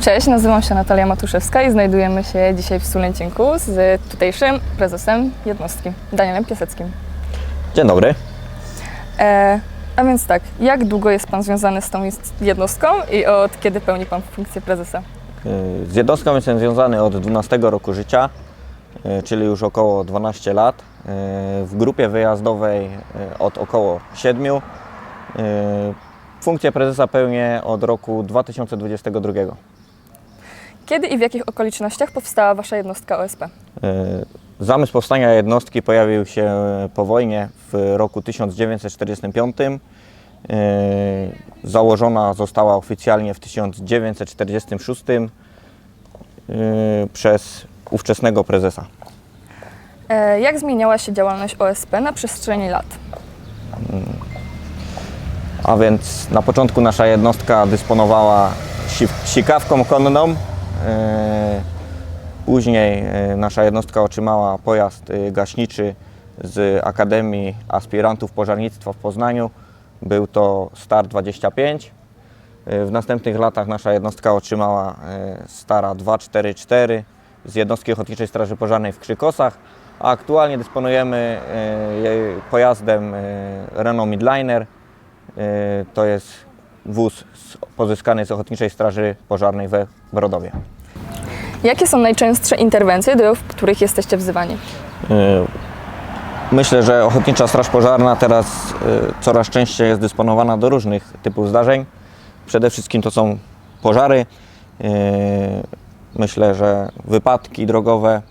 Cześć, nazywam się Natalia Matuszewska i znajdujemy się dzisiaj w Sulęcinku z tutejszym prezesem jednostki, Danielem Piaseckim. Dzień dobry. E, a więc tak, jak długo jest Pan związany z tą jednostką i od kiedy pełni Pan funkcję prezesa? Y, Z jednostką jestem związany od 12 roku życia, y, czyli już około 12 lat. Y, W grupie wyjazdowej od około 7. Y, Funkcję prezesa pełnię od roku 2022. Kiedy i w jakich okolicznościach powstała Wasza jednostka OSP? Y, Zamysł powstania jednostki pojawił się po wojnie w roku 1945. Y, Założona została oficjalnie w 1946 y, przez ówczesnego prezesa. E, jak zmieniała się działalność OSP na przestrzeni lat? A więc na początku nasza jednostka dysponowała si- sikawką konną. E, Później e, nasza jednostka otrzymała pojazd e, gaśniczy z Akademii Aspirantów Pożarnictwa w Poznaniu. Był to Star 25. E, W następnych latach nasza jednostka otrzymała Stara 244 z jednostki Ochotniczej Straży Pożarnej w Krzykosach, a aktualnie dysponujemy pojazdem Renault Midliner. To jest wóz pozyskany z Ochotniczej Straży Pożarnej we Brodowie. Jakie są najczęstsze interwencje, do których jesteście wzywani? Y, Myślę, że Ochotnicza Straż Pożarna teraz y, coraz częściej jest dysponowana do różnych typów zdarzeń. Przede wszystkim to są pożary. Y, Myślę, że wypadki drogowe,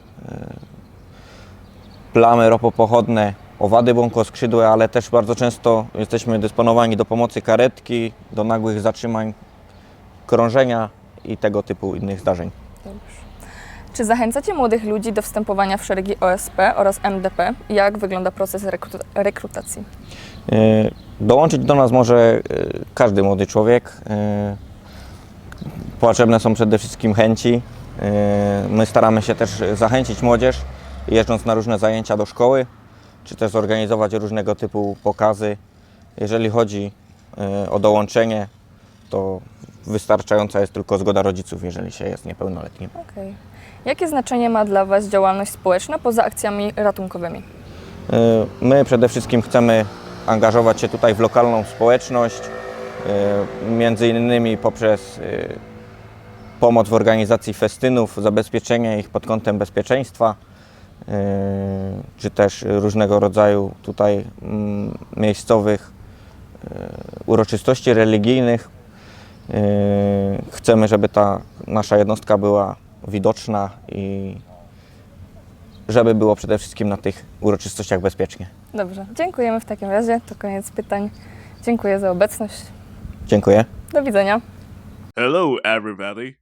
plamy ropopochodne, owady błąkoskrzydłe, ale też bardzo często jesteśmy dysponowani do pomocy karetki, do nagłych zatrzymań krążenia i tego typu innych zdarzeń. Czy zachęcacie młodych ludzi do wstępowania w szeregi OSP oraz MDP? Jak wygląda proces rekru- rekrutacji? Y, Dołączyć do nas może y, każdy młody człowiek. Y, Potrzebne są przede wszystkim chęci. My staramy się też zachęcić młodzież, jeżdżąc na różne zajęcia do szkoły, czy też zorganizować różnego typu pokazy. Jeżeli chodzi y, o dołączenie, to wystarczająca jest tylko zgoda rodziców, jeżeli się jest niepełnoletnim. Okej. Jakie znaczenie ma dla Was działalność społeczna poza akcjami ratunkowymi? Y, My przede wszystkim chcemy angażować się tutaj w lokalną społeczność, y, między innymi poprzez pomoc w organizacji festynów, zabezpieczenie ich pod kątem bezpieczeństwa, czy też różnego rodzaju tutaj mm, miejscowych y, uroczystości religijnych. Y, Chcemy, żeby ta nasza jednostka była widoczna i żeby było przede wszystkim na tych uroczystościach bezpiecznie. Dobrze, dziękujemy w takim razie. To koniec pytań. Dziękuję za obecność. Dziękuję. Do widzenia. Hello, everybody.